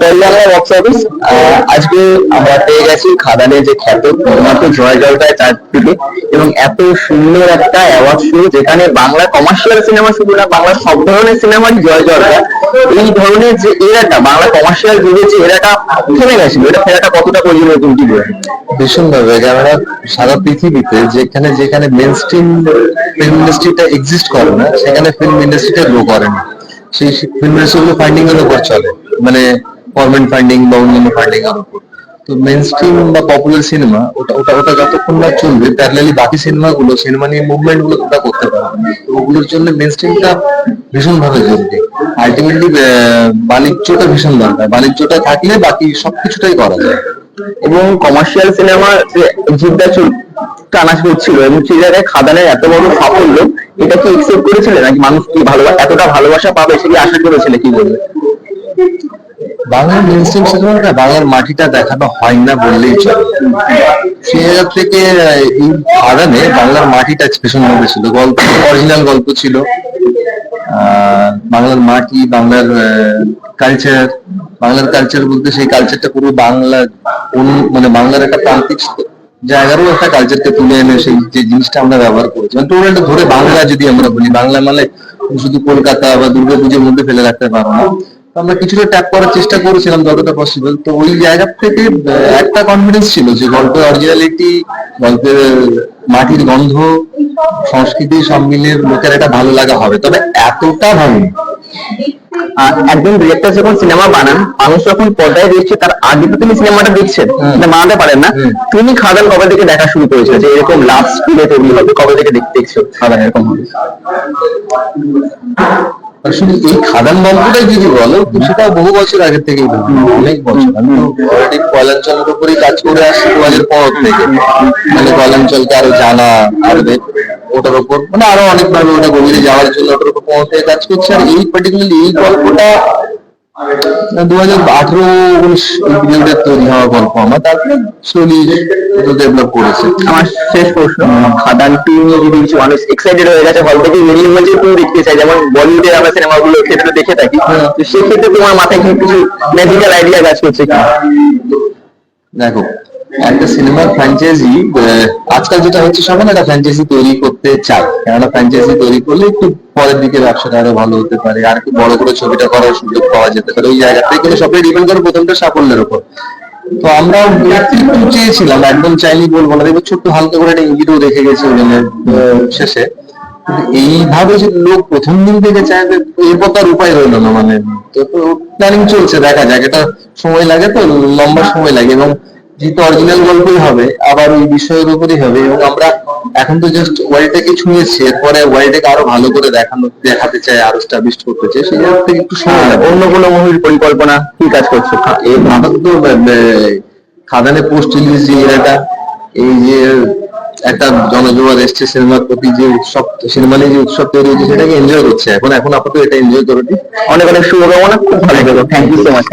কল্যাণা box office আজকে আমরা পেয়ে গেছি খাদানের যে খ্যাত একমাত্র জয় জলটায় চারদিকে এবং এত সুন্দর একটা অ্যাওয়ার্ড শো যেখানে বাংলা কমার্শিয়াল সিনেমা শুধু না বাংলা সব ধরনের সিনেমারই জয় জলটা এই ধরনের যে এরাটা বাংলা কমার্শিয়াল যুগে যে এরাটা থেমে গেছিল এটা ফেরাটা কতটা পরিবর্তন কি বলবে ভীষণভাবে কেননা সারা পৃথিবীতে যেখানে যেখানে মেন স্ট্রিম ফিল্ম ইন্ডাস্ট্রিটা এক্সিস্ট করে না সেখানে ফিল্ম ইন্ডাস্ট্রিটা গ্রো করে না সেই ফিল্ম ইন্ডাস্ট্রি গুলো ফান্ডিং এর উপর চলে মানে গভর্নমেন্ট ফান্ডিং বা অন্যান্য ফান্ডিং এর উপর। তো মেন স্ট্রিম বা পপুলার সিনেমা ওটা ওটা ওটা যতক্ষণ না চলবে প্যারালালি বাকি সিনেমা গুলো সিনেমা নিয়ে মুভমেন্টগুলো ওটা করতে পারবে। ওগুলোর জন্য মেন স্ট্রিমটা ভীষণ ভাবে জরুরি আলটিমেটলি বাণিজ্যটা ভীষণ দরকার। বাণিজ্যটা থাকলে বাকি সবকিছুটাই করা যায়। এবং কমার্শিয়াল সিনেমা জিদ্দা টানা করছিল এবং সেই জায়গায় খাদানের এত বড় সাফল্য, এটা কি এক্সেপ্ট করেছিলে? নাকি মানুষ কি ভালোবাসা এতটা ভালোবাসা পাবে সেটি আশা করেছিলে, কি বলবে? বাংলার মেন স্ট্রিম সিনেমাটা বাংলার মাটিটা দেখানো হয় না বললেই চলে। সেই থেকে এই বাংলার মাটিটা ভীষণ ভাবে ছিল। গল্প অরিজিনাল গল্প ছিল। বাংলার মাটি, বাংলার কালচার বাংলার কালচার বলতে সেই কালচারটা পুরো বাংলা মানে বাংলার একটা প্রান্তিক জায়গারও একটা কালচারকে তুলে এনে সেই যে জিনিসটা আমরা ব্যবহার করছি। মানে টোটালটা ধরে বাংলা যদি আমরা বলি, বাংলা মানে শুধু কলকাতা বা দুর্গাপুজোর মধ্যে ফেলে রাখতে পারব না। আমরা কিছুটা ট্যাপ করার চেষ্টা করেছিলাম যতটা পসিবল তো ওই জায়গা থেকে একটা কনফিডেন্স ছিল যে গল্পের অরিজিনালিটি গল্পের মাটির গন্ধ সংস্কৃতি সব মিলিয়ে লোকের একটা ভালো লাগা হবে। তবে এতটা ভালো একজন ডিরেক্টর যখন সিনেমা বানান মানুষ যখন পর্দায় দেখছে তার আগে তো তুমি সিনেমাটা দেখছেন বানাতে পারেন না। তুমি খাদান কবে থেকে দেখা শুরু করেছ? যে এরকম লাভ স্কুলে তৈরি হবে কবে থেকে দেখতে দেখছ? খাদান এরকম হবে। আসলে এই খাদান গল্পটাই যদি বলো সেটা বহু বছর আগে থেকে অনেক বছর। আমি অলরেডি কাজ করে আসছি দু হাজার পর থেকে। মানে কয়লাঞ্চলকে আরও জানা, আরও ওটার উপর। মানে আরও অনেকভাবে ওটা গভীরে যাওয়ার জন্য ওটার উপর পৌঁছে কাজ করছি। আর এই পার্টিকুলারলি এই গল্পটা দু হাজার আঠারো উনিশ পিরিয়ডে তৈরি হওয়া গল্প আমার তারপরে স্লোলি ডেভেলপ করেছে। আমার শেষ প্রশ্ন খাদান টু নিয়ে যদি কিছু মানুষ এক্সাইটেড হয়ে গেছে হল থেকে বেরিয়ে বলছে তুমি দেখতে চাই? যেমন বলিউডের আমরা সিনেমাগুলো ক্ষেত্রে দেখে থাকি। তো সেক্ষেত্রে তোমার মাথায় কিছু ম্যাজিক্যাল আইডিয়া কাজ করছে কি? দেখো একটা সিনেমার ফ্র্যাঞ্চাইজি আজকাল যেটা হচ্ছে সবাই একটা ফ্র্যাঞ্চাইজি তৈরি করতে চায় কেননা ফ্র্যাঞ্চাইজি তৈরি করলে একটু পরের দিকে ব্যবসাটা আরও ভালো হতে পারে, আর একটু বড় করে ছবিটা করার সুযোগ পাওয়া যেতে পারে। ওই জায়গা থেকে কিন্তু সবাই ডিপেন্ড করে প্রথমটা সাফল্যের উপর। তো আমরা একটু চেয়েছিলাম, একদম চাইনি বলব না। দেখব ছোট্ট হালকা করে একটা ইঙ্গিতও রেখে গেছি ওদের শেষে। এইভাবে যে লোক প্রথম দিন থেকে চাইবে এরপর তার উপায় রইল না মানে। তো প্ল্যানিং চলছে, দেখা যাক। এটা সময় লাগে তো, লম্বা সময় লাগে। এবং যেহেতু অরিজিনাল গল্পই হবে আবার ওই বিষয়ের উপরই হবে এবং আমরা এখন তো জাস্ট ওয়ার্ল্ডটাকে ছুঁয়েছি এরপরে ওয়ার্ল্ডটাকে আরও ভালো করে দেখানো দেখাতে চাই আরও স্টাবলিশ করতে চাই সেই জায়গা থেকে একটু সময় লাগবে। অন্য কোনো মুভির পরিকল্পনা কি কাজ করছ? এই বে- খাদানে পোস্ট রিলিজ যে এরাটা এই যে একটা জনজোয়ার এসছে সিনেমার প্রতি যে উৎসব সিনেমা নিয়ে যে উৎসব তৈরি হয়েছে সেটাকে এনজয় করছে। এখন এখন আপাতত এটা এনজয় করে অনেক অনেক শুভকামনা খুব ভালো থ্যাংক ইউ সো মাচ